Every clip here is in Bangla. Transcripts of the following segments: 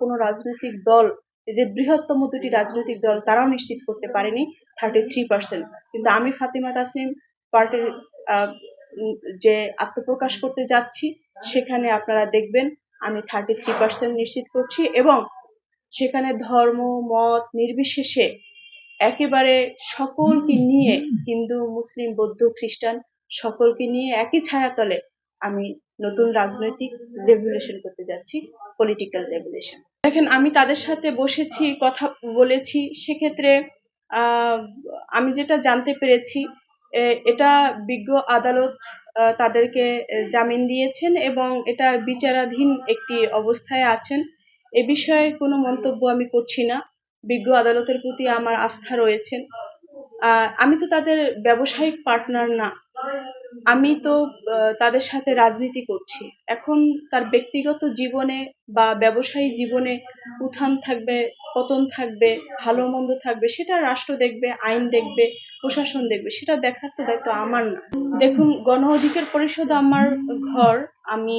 কোনো রাজনৈতিক দল যে বৃহত্তম দুটি রাজনৈতিক দল, তারাও নিশ্চিত করতে পারেনি থার্টি থ্রি পার্সেন্ট কিন্তু আমি ফাতিমা তাসনিম পার্টির যে আত্মপ্রকাশ করতে যাচ্ছি, সেখানে আপনারা দেখবেন আমি থার্টি থ্রি পার্সেন্ট নিশ্চিত করছি এবং সেখানে ধর্ম, মত নির্বিশেষে একেবারে সকলকে নিয়ে হিন্দু, মুসলিম, বৌদ্ধ, খ্রিস্টান সকলকে নিয়ে একই ছায়াতলে আমি নতুন রাজনৈতিক রেভুলেশন করতে যাচ্ছি। পলিটিক্যাল রেগুলেশন দেখেন, আমি তাদের সাথে বসেছি, কথা বলেছি, সেক্ষেত্রে আমি যেটা জানতে পেরেছি এটা বিজ্ঞ আদালত তাদেরকে জামিন দিয়েছেন এবং এটা বিচারাধীন একটি অবস্থায় আছেন। এ বিষয়ে কোনো মন্তব্য আমি করছি না। বিজ্ঞ আদালতের প্রতি আমার আস্থা রয়েছেন আমি তো তাদের ব্যবসায়িক পার্টনার না। আমি তো তাদের সাথে রাজনীতি করছি। এখন তার ব্যক্তিগত জীবনে বা ব্যবসায়ী জীবনে উত্থান থাকবে, পতন থাকবে, ভালো মন্দ থাকবে, সেটা রাষ্ট্র দেখবে, আইন দেখবে, প্রশাসন দেখবে, সেটা দেখার তো দায়িত্ব আমার না। দেখুন, গণ অধিকার পরিষদ আমার ঘর, আমি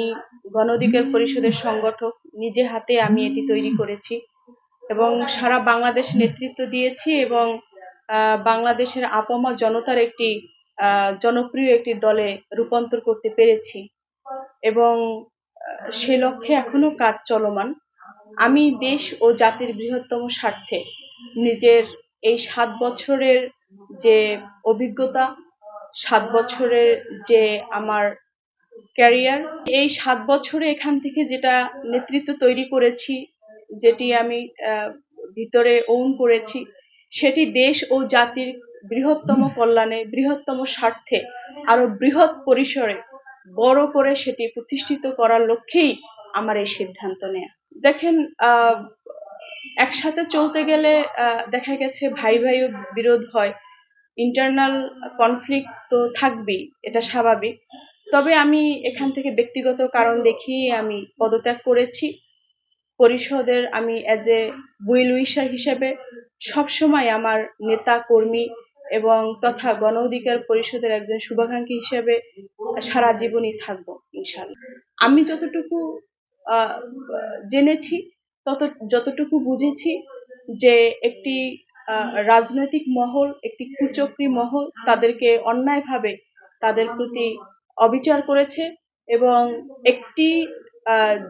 গণ অধিকার পরিষদের সংগঠক, নিজে হাতে আমি এটি তৈরি করেছি এবং সারা বাংলাদেশ নেতৃত্ব দিয়েছি এবং বাংলাদেশের আপামা জনতার একটি জনপ্রিয় একটি দলে রূপান্তর করতে পেরেছি এবং সে লক্ষ্যে এখনও কাজ চলমান। আমি দেশ ও জাতির বৃহত্তম স্বার্থে নিজের এই সাত বছরের যে অভিজ্ঞতা, সাত বছরের যে আমার ক্যারিয়ার, এই সাত বছরে এখান থেকে যেটা নেতৃত্ব তৈরি করেছি, যেটি আমি ভিতরে ওন করেছি, সেটি দেশ ও জাতির বৃহত্তম কল্যাণে, বৃহত্তম স্বার্থে, আরও বৃহৎ পরিসরে বড় করে সেটি প্রতিষ্ঠিত করার লক্ষ্যেই আমার এই সিদ্ধান্ত নেয়া। দেখেন একসাথে চলতে গেলে দেখা গেছে ভাই ভাই বিরোধ হয়। ইন্টারনাল কনফ্লিক্ট তো থাকবেই, এটা স্বাভাবিক। তবে আমি এখান থেকে ব্যক্তিগত কারণ দেখিয়ে আমি পদত্যাগ করেছি। পরিষদের আমি অ্যাজ এ উইল উইশার হিসেবে সবসময় আমার নেতা কর্মী এবং তথা গণ অধিকার পরিষদের একজন শুভাকাঙ্ক্ষী হিসেবে সারা জীবনই থাকব ইনশাল্লাহ আমি যতটুকু জেনেছি, তত, যতটুকু বুঝেছি যে একটি রাজনৈতিক মহল, একটি কুচক্রী মহল তাদেরকে অন্যায়ভাবে তাদের প্রতি অবিচার করেছে এবং একটি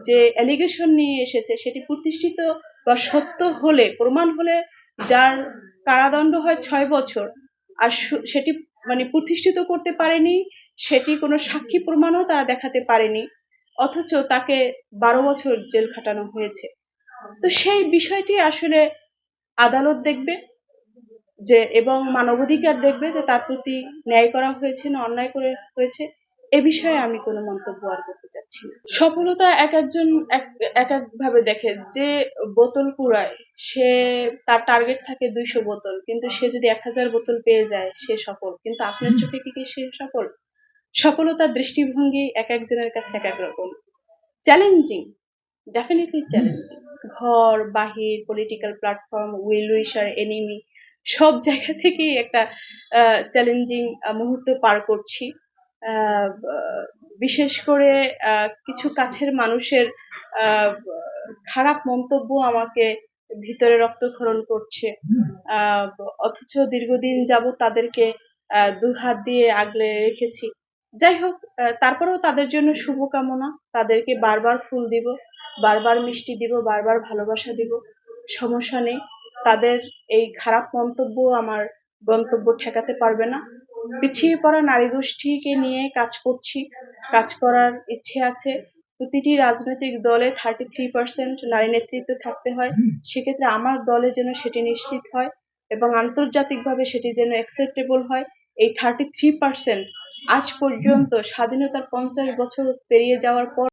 যে অ্যালিগেশন নিয়ে এসেছে সেটি প্রতিষ্ঠিত বা সত্য হলে, প্রমাণ হলে যার কারাদণ্ড হয় ছয় বছর আর সেটি মানে প্রতিষ্ঠিত করতে পারেনি, সেটি কোনো সাক্ষী প্রমাণও তারা দেখাতে পারেনি, অথচ তাকে বারো বছর জেল খাটানো হয়েছে। তো সেই বিষয়টি আসলে আদালত দেখবে যে, এবং মানবাধিকার দেখবে যে তার প্রতি ন্যায় করা হয়েছে না অন্যায় করে হয়েছে। এ বিষয়ে আমি কোনো মন্তব্য আর করতে চাচ্ছি না। সফলতা এক একজন এক এক ভাবে দেখে যে বোতল কুড়ায় সে তার টার্গেট থাকে দুইশো বোতল কিন্তু সে যদি এক হাজার বোতল পেয়ে যায় সে সফল। কিন্তু আপনার চোখে কি কি সে সফল? সফলতার দৃষ্টিভঙ্গি এক একজনের কাছে এক এক রকম। চ্যালেঞ্জিং ডেফিনেটলি চ্যালেঞ্জিং ঘর বাহির political platform well wisher enemy সব জায়গা থেকেই একটা চ্যালেঞ্জিং মুহূর্ত পার করছি। বিশেষ করে কিছু কাছের মানুষের খারাপ মন্তব্য আমাকে ভিতরে রক্তক্ষরণ করছে। অথচ দীর্ঘদিন যাবত তাদেরকে আহ, দু হাত দিয়ে আগলে রেখেছি। যাই হোক তারপরেও তাদের জন্য শুভকামনা। তাদেরকে বারবার ফুল দিব বারবার মিষ্টি দিব বারবার ভালোবাসা দিব। সমস্যা নেই। তাদের এই খারাপ মন্তব্য আমার গন্তব্য ঠেকাতে পারবে না। পিছিয়ে পড়া নারী গোষ্ঠীকে নিয়ে কাজ করছি, কাজ করার ইচ্ছে আছে। প্রতিটি রাজনৈতিক দলে থার্টি থ্রি পার্সেন্ট নারী নেতৃত্ব থাকতে হয়। সেক্ষেত্রে আমার দলে যেন সেটি নিশ্চিত হয় এবং আন্তর্জাতিকভাবে সেটি যেন অ্যাকসেপ্টেবল হয়, এই থার্টি থ্রি পার্সেন্ট আজ পর্যন্ত স্বাধীনতার পঞ্চাশ বছর পেরিয়ে যাওয়ার পর